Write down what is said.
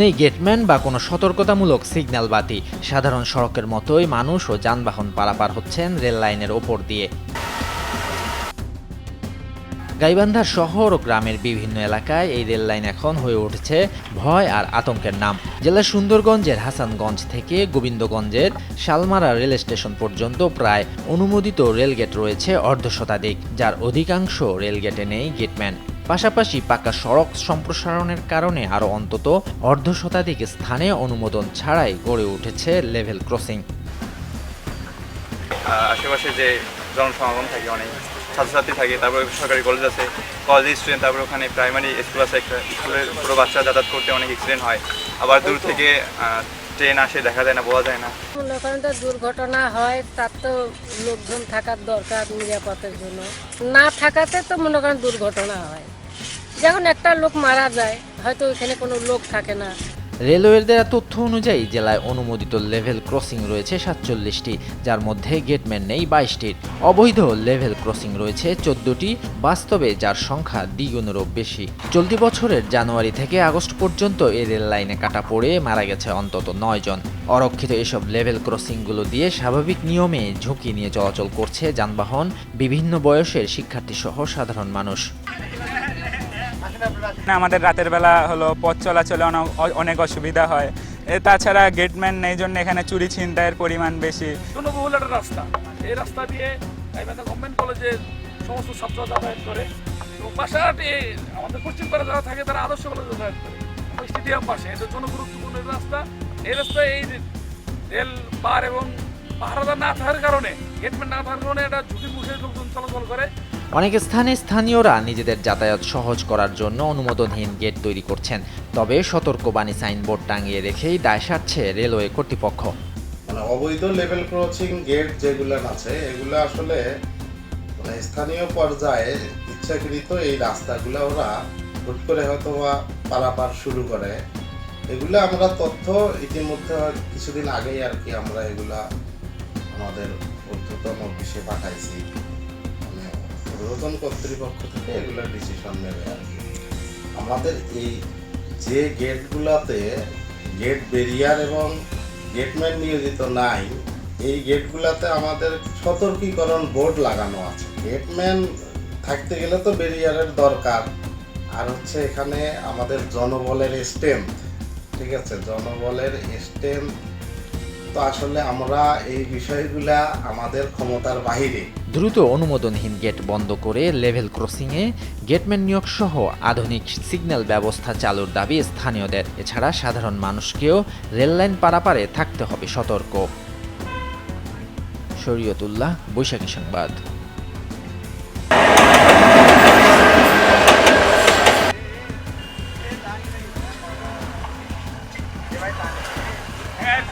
নেই গেটম্যান বা কোনো সতর্কতামূলক সিগন্যাল বাতি। সাধারণ সড়কের মতোই মানুষ ও যানবাহন পারাপার হচ্ছেন রেল লাইনের ওপর দিয়ে। গাইবান্ধা শহর ও গ্রামের বিভিন্ন এলাকায় এই রেল লাইন এখন হয়ে উঠেছে ভয় আর আতঙ্কের নাম। জেলার সুন্দরগঞ্জের হাসানগঞ্জ থেকে গোবিন্দগঞ্জের শালমারা রেল স্টেশন পর্যন্ত প্রায় অনুমোদিত রেলগেট রয়েছে অর্ধ শতাধিক, যার অধিকাংশ রেলগেটে নেই গেটম্যান। পাশাপাশি পাকা সড়ক সম্প্রসারণের কারণে আরও অন্তত অর্ধ শতাধিক স্থানে অনুমোদন ছাড়াই গড়ে উঠেছে লেভেল ক্রসিং। আশেপাশে যে জনসমাগম থাকে অনেক ছাত্রছাত্রী থাকে তারপরে সরকারি কলেজ আছে কলেজ স্টুডেন্ট তারপরে ওখানে প্রাইমারি স্কুল আছে একটা। স্কুলের পুরো বাচ্চা যাতায়াত করতে অনেক অ্যাক্সিডেন্ট হয়। আবার দূর থেকে ট্রেন আসে দেখা যায় না বোঝা যায় না। মনে করেন তো দুর্ঘটনা হয় তার তো লোকজন থাকার দরকার নিরাপত্তার জন্য। না থাকাতে তো মনে করেন দুর্ঘটনা হয়। যখন একটা লোক মারা যায়, হয়তো ওইখানে কোনো লোক থাকে না। রেলওয়ের দেওয়া তথ্য অনুযায়ী জেলায় অনুমোদিত লেভেল ক্রসিং রয়েছে সাতচল্লিশটি, যার মধ্যে গেটম্যান নেই বাইশটির। অবৈধ লেভেল ক্রসিং রয়েছে চোদ্দটি, বাস্তবে যার সংখ্যা দ্বিগুণেরও বেশি। চলতি বছরের জানুয়ারি থেকে আগস্ট পর্যন্ত এই রেল লাইনে কাটা পড়ে মারা গেছে অন্তত নয় জন। অরক্ষিত এসব লেভেল ক্রসিংগুলো দিয়ে স্বাভাবিক নিয়মে ঝুঁকি নিয়ে চলাচল করছে যানবাহন, বিভিন্ন বয়সের শিক্ষার্থী সহ সাধারণ মানুষ। আমাদের রাতের বেলা হলো পথ চলাচলে অনেক অসুবিধা হয়। এ, তাছাড়া গেটম্যান নেই জন্য এখানে চুরি ছিনতাইয়ের পরিমাণ বেশি। জনবহুল একটা রাস্তা। এই রাস্তা দিয়ে গভর্নমেন্ট কলেজে সমস্ত ছাত্র যাতায়াত করে এবং পাশাপাশি আমাদের পশ্চিম পাড়া যারা থাকে, তারা আদর্শ কলেজে যাতায়াত করে। স্টেডিয়াম পাশে। এটা জনগুরুত্বপূর্ণ রাস্তা। এই রাস্তায় এই রেল পার এবং পাহারাদার না থাকার কারণে গেটম্যান না থাকার কারণে এটা ঝুঁকি মুখে লোকজন চলাচল করে। অনেক স্থানে স্থানীয়রা নিজেদের যাতায়াত সহজ করার জন্য অনুমোদনহীন গেট তৈরি করছেন। তবে সতর্কবাণী সাইনবোর্ড টাঙিয়ে রেখেই দায় সারছে রেলওয়ে কর্তৃপক্ষ। মানে অবৈধ লেভেল ক্রসিং গেট যেগুলো আছে, এগুলো আসলে মানে স্থানীয় পর্যায়ে ইচ্ছাকৃত এই রাস্তাগুলো ওরা হুট করে হয়তো বা পারাপার শুরু করে। এগুলো আমরা তথ্য ইতিমধ্যে কিছুদিন আগেই আর কি আমরা এগুলা আমাদের ঊর্ধ্বতন অফিসে পাঠাইছি। ঊর্ধ্বতন কর্তৃপক্ষ থেকে এগুলো ডিসিশন নেবে আর কি। আমাদের এই যে গেটগুলোতে গেট ব্যারিয়ার এবং গেটম্যান নিয়োজিত নাই, এই গেটগুলোতে আমাদের সতর্কীকরণ বোর্ড লাগানো আছে। গেটম্যান থাকতে গেলে তো ব্যারিয়ারের দরকার। আর হচ্ছে এখানে আমাদের জনবলের স্টেম ঠিক আছে? জনবলের স্টেম তো আসলে আমরা এই বিষয়গুলা আমাদের ক্ষমতার বাহিরে। দ্রুত অনুমোদনহীন গেট বন্ধ করে লেভেল ক্রসিংয়ে গেটম্যান নিয়োগ সহ আধুনিক সিগন্যাল ব্যবস্থা চালুর দাবি স্থানীয়দের। এছাড়া সাধারণ মানুষকেও রেললাইন পারাপারে থাকতে হবে সতর্ক। শরীয়তুল্লাহ, বৈশাখী সংবাদ। Yes.